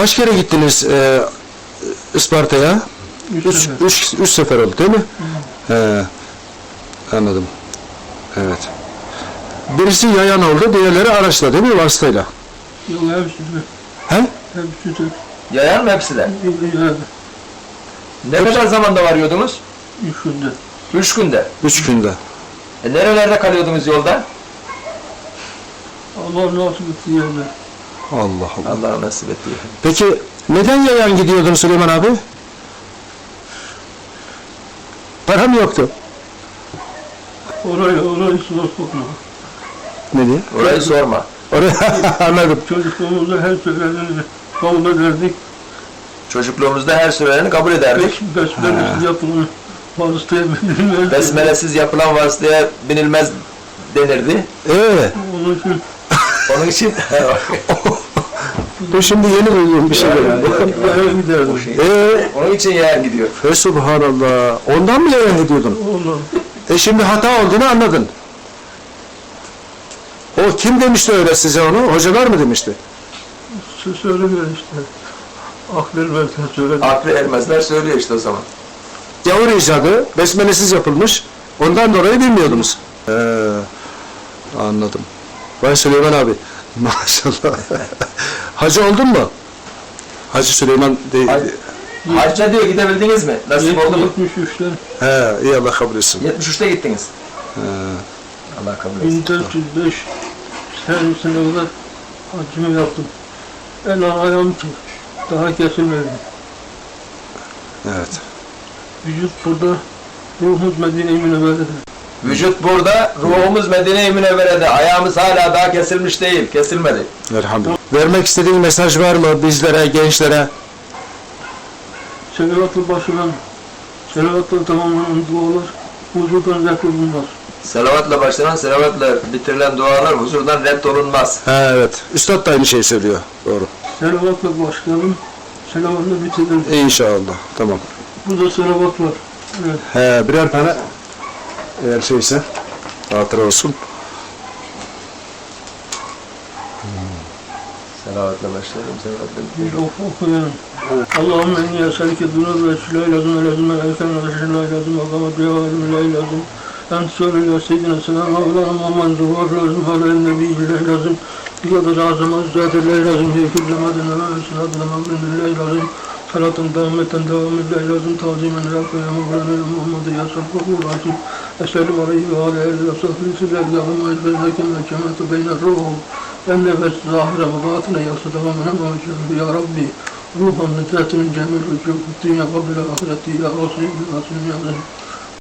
Kaç kere gittiniz e, Isparta'ya? Üç Üç, sefer. üç, üç sefer oldu değil mi? He, anladım. Evet. Birisi yayan oldu, diğerleri araçla değil mi? Vasıtayla. Yok hepsi de. He? Hepsi de. Yayan mı hepsi de? Yani Ne kadar zamanda varıyordunuz? üç günde. Üç günde. Üç günde. E nerelerde kalıyordunuz yolda? Allah nasip etti yerine. Allah Allah. Allah nasip etti. Peki neden yayan gidiyordun Süleyman abi? Para mı yoktu? Orayı, orayı zor sokma. Ne diye? Orayı sorma. Oraya anladım. Çocukluğumuzda her söylediğini kabul ederdik. Çocukluğumuzda her sürelerini kabul ederdik. Beş, besmelesiz yapılan vasıtaya binilmez. Besmelesiz yapılan vasıtaya binilmez denirdi. Ee, Onun için Onun için bu şimdi yeni duyduğum bir şey. eve giderdik. Ee, onun için yayan gidiyor. Fe subhanallah. Ondan mı yayan gidiyordun? Oğlum, E şimdi hata olduğunu anladın. O kim demişti öyle size onu? Hocalar mı demişti? söylemiyor işte. Aklel belki söyledi. Aklı ermezler söylüyor işte o zaman. Gavur icadı besmelesiz yapılmış. Ondan dolayı bilmiyordunuz. Ee, anladım. Vay Süleyman abi. Maşallah. Hacı oldun mu? Hacı Süleyman değil. Hacı- Hacca diyor gidebildiniz mi? Nasip oldu mu? 73'te He, iyi Allah kabul etsin. 73'te gittiniz. He. Allah kabul etsin. 1405 senesine kadar hacımı yaptım. El ayağım ki daha kesilmedi. Evet. Vücut burada, ruhumuz Medine-i Münevvere'de. Vücut burada, ruhumuz Medine-i Münevvere'de. Ayağımız hala daha kesilmiş değil, kesilmedi. Elhamdülillah. Vermek istediğin mesaj var mı bizlere, gençlere? Selavatlı başlanan, selavatla tamamlanan dualar huzurdan ref olunmaz. Selavatla başlanan, selavatla bitirilen dualar huzurdan reddolunmaz. He, evet. Üstad da aynı şeyi söylüyor. Doğru. Selavatla başlayalım, selavatla bitirelim. İnşallah. Tamam. Burada selavat var. Evet. He, birer tane eğer şeyse hatıra olsun. Selavatla başlayalım, selavatla Bir oku okuyalım. Allahümme inni eselike dunur ve şilay lazım ve lazım ve erken ve şilay lazım ve kamat ve valim ilay lazım. En söyle ya seyyidina selam avlarım aman zuhur lazım halen nebi ilay lazım. Bir kadar azam azzat ilay lazım. Hiye küllemadın ve mevesin mevlin ilay lazım. Salatın devameten devam ilay lazım. Tazimen rakıya mevlana Muhammed'e yasal kukur lazım. Eselim aleyhi ve aleyhi ve sahbihi sizler yavrum ayetlerindeki mekemeti beyne ruhu. Ben nefes zahire ve batine yoksa devamına mevcut. Ya Rabbi. Ruhan nefretinin cemil hüküm dünya kabile ahireti ya Resulü Nasıl ya Resulü